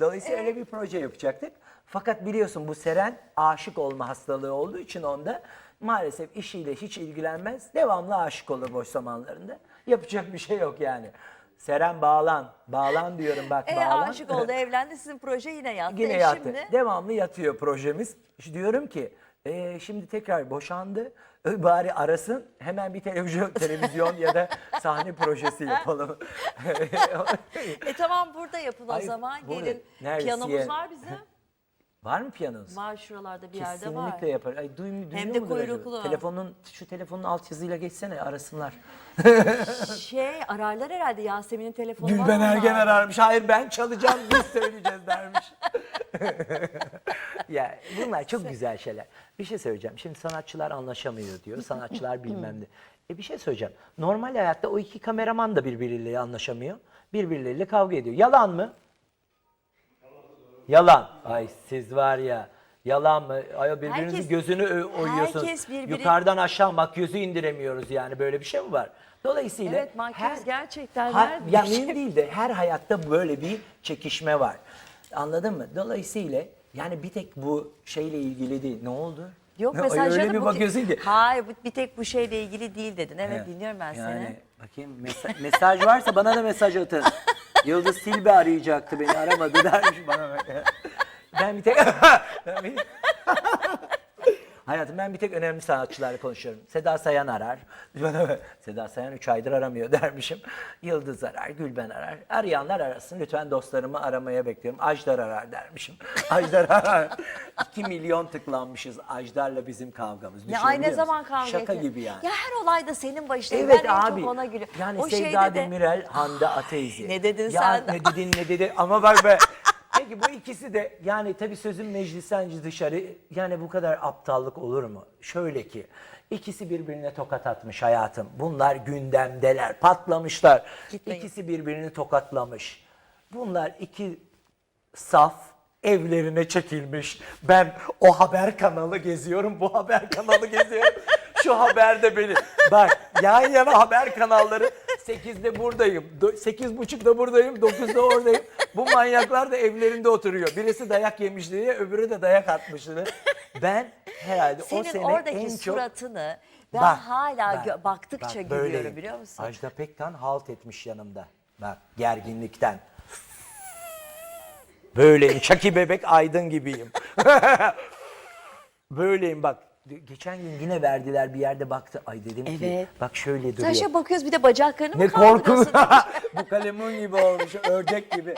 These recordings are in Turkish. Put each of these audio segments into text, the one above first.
Dolayısıyla öyle bir proje yapacaktık. Fakat biliyorsun bu Seren aşık olma hastalığı olduğu için onda maalesef işiyle hiç ilgilenmez. Devamlı aşık olur boş zamanlarında. Yapacak bir şey yok yani. Seren bağlan. Bağlan diyorum bak E, bağlan. aşık oldu, evlendi. Sizin proje yine yattı. Yine E, yattı. Şimdi Devamlı yatıyor projemiz. İşte diyorum ki e, şimdi tekrar boşandı. Bari arasın hemen bir televizyon televizyon ya da sahne projesi yapalım. e tamam burada yapın o Hayır, zaman. burada. Gelin. Neresi Piyanomuz var bizim. var mı piyanonuz? Var şuralarda bir yerde var. Kesinlikle yapar. Ay, duyuyor Hem de kuyruklu. Telefonun, şu telefonun alt yazıyla geçsene arasınlar. Şey ararlar herhalde Yasemin'in telefonu var Gülben mı? Ergen ararmış. Hayır ben çalacağım biz söyleyeceğiz dermiş. ya bunlar çok güzel şeyler. Bir şey söyleyeceğim. Şimdi sanatçılar anlaşamıyor diyor. Sanatçılar bilmem ne. E bir şey söyleyeceğim. Normal hayatta o iki kameraman da birbirleriyle anlaşamıyor. Birbirleriyle kavga ediyor. Yalan mı? Yalan. Ay siz var ya. Yalan mı? Ay birbirinizin Herkes- gözünü ö- oyuyorsunuz. herkes birbiri- Yukarıdan aşağı makyözü indiremiyoruz yani böyle bir şey mi var? Dolayısıyla Evet, makyöz gerçekten Ha- nerede ya şey? değil de her hayatta böyle bir çekişme var. Anladın mı? Dolayısıyla yani bir tek bu şeyle ilgili değil. Ne oldu? Yok Ay, mesajları öyle bir bu- bakıyorsun ki. Hayır bu- bir tek bu şeyle ilgili değil dedin. Evet Evet. dinliyorum ben yani, seni. Bakayım mesa- mesaj varsa bana da mesaj atın. Yıldız Silbe arayacaktı beni aramadı dermiş bana. bak. Ben bir tek... ben bir... Hayatım ben bir tek önemli sanatçılarla konuşuyorum. Seda Sayan arar. Seda Sayan 3 aydır aramıyor dermişim. Yıldız arar, Gülben arar. Arayanlar arasın. Lütfen dostlarımı aramaya bekliyorum. Ajdar arar dermişim. Ajdar arar. 2 milyon tıklanmışız Ajdar'la bizim kavgamız. Ne Düşünebiliyor ay ne musun? zaman kavga Şaka ettin? gibi yani. Ya her olayda senin başına. Evet ben en abi. çok ona gülüyorum. Yani o Sevda şeyde de- Demirel, Hande Ateyzi. Ne dedin ya, sen? Ne dedin ne dedi ama bak be. Peki bu ikisi de yani tabii sözün meclisten dışarı yani bu kadar aptallık olur mu? Şöyle ki ikisi birbirine tokat atmış hayatım. Bunlar gündemdeler, patlamışlar. Gitmeyin. İkisi birbirini tokatlamış. Bunlar iki saf evlerine çekilmiş. Ben o haber kanalı geziyorum, bu haber kanalı geziyorum. Şu haberde beni. Bak yan yana haber kanalları 8'de buradayım, 8.30'da buradayım, 9'da oradayım. Bu manyaklar da evlerinde oturuyor. Birisi dayak yemiş diye, öbürü de dayak atmış diye. Ben herhalde o Senin sene oradaki en çok... suratını ben Bak, hala bak, baktıkça bak, gülüyorum böyleyim. biliyor musun? Ajda Pekkan halt etmiş yanımda. Bak gerginlikten. Böyleyim. Çaki bebek aydın gibiyim. Böyleyim bak. Geçen gün yine verdiler bir yerde baktı. Ay dedim ki Evet. bak şöyle duruyor. Sen şöyle bakıyoruz bir de bacaklarını mı Ne korku. kaldırıyorsun? Bu kalemun gibi olmuş, ördek gibi.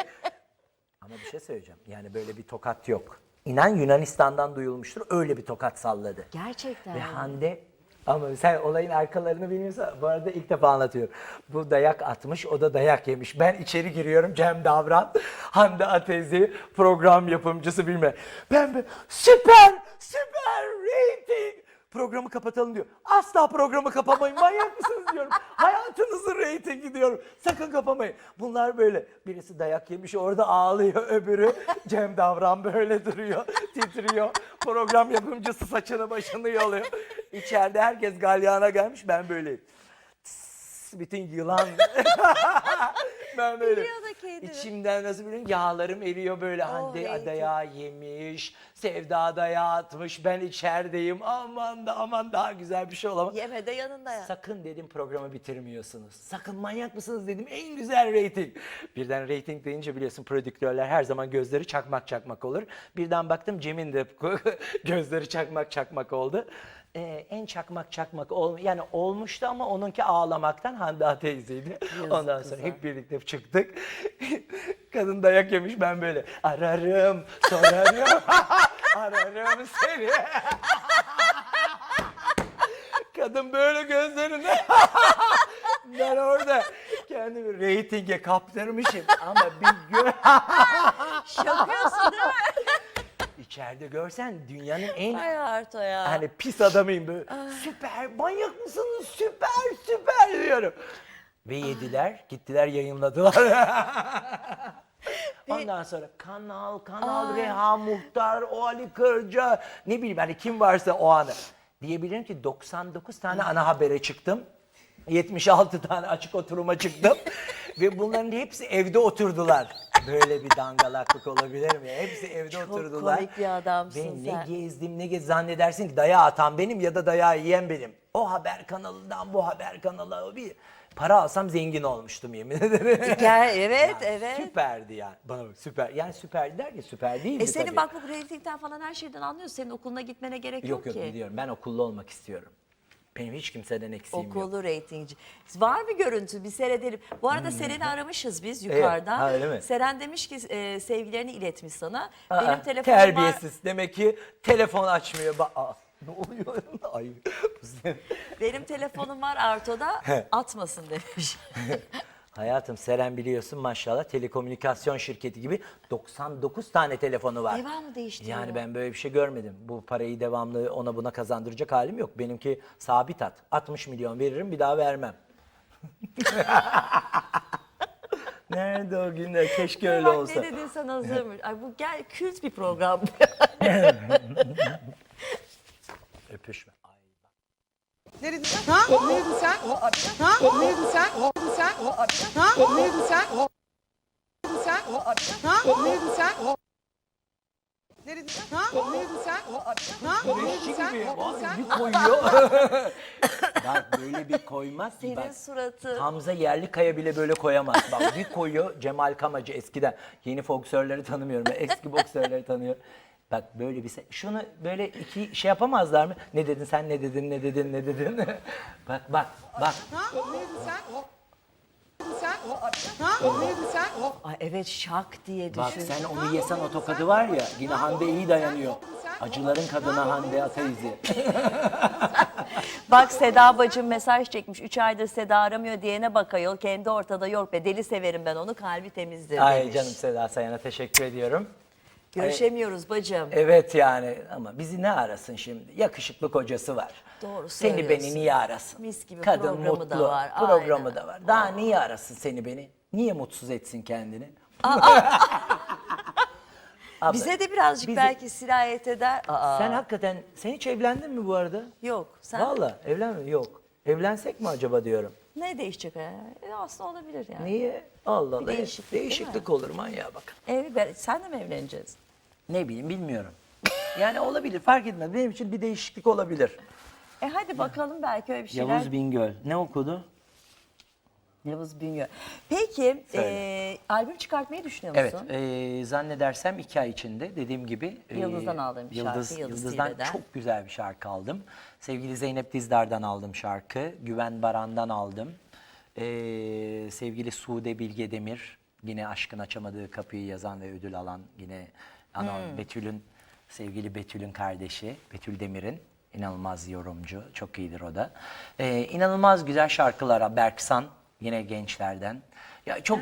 Ama bir şey söyleyeceğim. Yani böyle bir tokat yok. İnan Yunanistan'dan duyulmuştur. Öyle bir tokat salladı. Gerçekten. Ve Hande ama sen olayın arkalarını bilmiyorsan bu arada ilk defa anlatıyorum. Bu dayak atmış, o da dayak yemiş. Ben içeri giriyorum Cem Davran, Hande Atezi, program yapımcısı bilme. Ben bir, süper, süper rating. Programı kapatalım diyor. Asla programı kapamayın. Manyak mısınız diyorum. Hayatınızın reytingi diyorum. Sakın kapamayın. Bunlar böyle. Birisi dayak yemiş orada ağlıyor. Öbürü Cem Davran böyle duruyor. Titriyor. Program yapımcısı saçını başını yoluyor. İçeride herkes galyana gelmiş. Ben böyleyim. Tıs, bütün yılan. ben böyle. İçimden nasıl bileyim yağlarım eriyor böyle. Hande reyting. dayağı yemiş. Sevda dayağı atmış. Ben içerideyim. Aman da aman daha güzel bir şey olamaz. Yeme de yanında ya. Sakın dedim programı bitirmiyorsunuz. Sakın manyak mısınız dedim. En güzel reyting. Birden reyting deyince biliyorsun prodüktörler her zaman gözleri çakmak çakmak olur. Birden baktım Cem'in de gözleri çakmak çakmak oldu. Ee, en çakmak çakmak ol, yani olmuştu ama onunki ağlamaktan Hande teyzeydi. Ondan sonra hep birlikte çıktık. Kadın dayak yemiş ben böyle ararım sorarım ararım seni. Kadın böyle gözlerinde ben orada kendimi reytinge kaptırmışım ama bir gör... Şakıyorsun değil mi? İçeride görsen dünyanın en Ay Arto ya. hani pis adamıyım böyle. Süper manyak mısınız süper süper diyorum. Ve yediler gittiler yayınladılar. Ondan sonra kanal, kanal, Reha Muhtar, o Ali Kırca, ne bileyim hani kim varsa o anı. Diyebilirim ki 99 tane ana habere çıktım. 76 tane açık oturuma çıktım. Ve bunların hepsi evde oturdular. Böyle bir dangalaklık olabilir mi? Hepsi evde Çok oturdular. komik bir adamsın Ben ne sen. gezdim ne gez zannedersin ki dayağı atan benim ya da dayağı yiyen benim. O haber kanalından bu haber kanalına o bir para alsam zengin olmuştum yemin ederim. Gel, evet, Ya evet. Süperdi yani. Bana bak süper. Yani süper der ki süper değildi E senin tabii. bak bu reytingden falan her şeyden anlıyorsun. Senin okuluna gitmene gerek yok, Yok yok ki. biliyorum. Ben okullu olmak istiyorum. Benim hiç kimseden eksiğim yok. Okulu reytingci. Var mı görüntü? Bir seyredelim. Bu arada Seren'i aramışız biz yukarıdan. ha, öyle mi? Seren demiş ki e, sevgilerini iletmiş sana. Aa, Benim telefonum var. terbiyesiz. Demek ki telefon açmıyor. Ba- Aa, ne oluyor? Ay, bu Benim telefonum var Arto'da. Atmasın demiş. Hayatım Seren biliyorsun maşallah telekomünikasyon şirketi gibi 99 tane telefonu var. Devamlı değiştiriyor. Yani ben böyle bir şey görmedim. Bu parayı devamlı ona buna kazandıracak halim yok. Benimki sabit at. 60 milyon veririm bir daha vermem. Nerede o günler? Keşke öyle Bak olsa. ne dedin sen hazırmış. Ay bu gel kült bir program. Öpüşme. Ay, bak. Ne dedin sen? Ha? Ne dedin sen? Ha? Ne dedin sen? Ne dedin sen? Ha? Ne dedin sen? Ne dedin sen? Ha? Ne dedin sen? Ne dedin sen? Ha? Ne dedin sen? Ha? Ne dedin sen? Bir koyuyor. Bak böyle bir koymaz ki Senin bak. suratı. Hamza Yerlikaya bile böyle koyamaz. Bak bir koyuyor Cemal Kamacı eskiden. Yeni boksörleri tanımıyorum. Ben eski boksörleri tanıyorum. Bak böyle bir se- şunu böyle iki şey yapamazlar mı? Ne dedin sen ne dedin ne dedin ne dedin? bak bak bak. Ha? Ne dedin sen? Ne dedin sen? Ha? Ne dedin sen? Ay evet şak diye düşün. Bak sen onu yesen o tokadı var ya yine Hande iyi dayanıyor. Acıların kadına Hande Ataizi. Bak Seda bacım mesaj çekmiş. Üç aydır Seda aramıyor diyene bak ayol. Kendi ortada yok be. Deli severim ben onu. Kalbi temizdir Ay demiş. canım Seda Sayan'a teşekkür ediyorum. Görüşemiyoruz bacım. Evet yani ama bizi ne arasın şimdi? Yakışıklı kocası var. Doğru Seni beni söylüyorsun. niye arasın? Mis gibi Kadın programı mutlu, da var, Programı aynen. da var. Daha niye arasın seni beni? Niye mutsuz etsin kendini? Abla, Bize de birazcık bizi- belki sirayet eder. Aa, Sen hakikaten, sen hiç evlendin mi bu arada? yok. Sen Valla evlenme yok. Evlensek mi acaba diyorum. Ne değişecek? ha? E, aslında olabilir yani. Niye? Allah Allah. değişiklik Değişiklik, değil olur manyağa bak. Ev, ben- sen de mi evleneceğiz? Ne bileyim bilmiyorum. Yani olabilir fark etmez. Benim için bir değişiklik olabilir. E hadi bakalım belki öyle bir şeyler. Yavuz Bingöl. Ne okudu? Yavuz Bingöl. Peki e, albüm çıkartmayı düşünüyor Evet, musun? e, zannedersem iki ay içinde dediğim gibi. e, Yıldız'dan aldığım bir şarkı, Yıldız, Yıldız Yıldız'dan Tilbe'den. çok güzel bir şarkı aldım. Sevgili Zeynep Dizdar'dan aldım şarkı. Güven Baran'dan aldım. E, sevgili Sude Bilge Demir, yine Aşkın Açamadığı Kapıyı yazan ve ödül alan yine ana Hmm. Betül'ün, sevgili Betül'ün kardeşi, Betül Demir'in inanılmaz yorumcu, çok iyidir o da. E, inanılmaz güzel şarkılara Berksan, yine gençlerden. Ya çok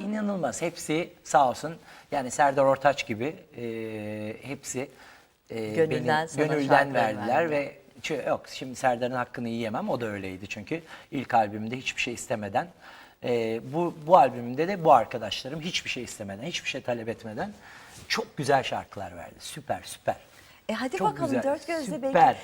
inanılmaz. Hepsi sağ olsun. Yani Serdar Ortaç gibi e, hepsi e, Gönülden sana gönülden şarkıları verdiler verdi. ve çö- yok şimdi Serdar'ın hakkını yiyemem. O da öyleydi çünkü ilk albümümde hiçbir şey istemeden e, bu bu albümümde de bu arkadaşlarım hiçbir şey istemeden, hiçbir şey talep etmeden çok güzel şarkılar verdi. Süper süper. E hadi Çok bakalım güzel, dört gözle süper. belki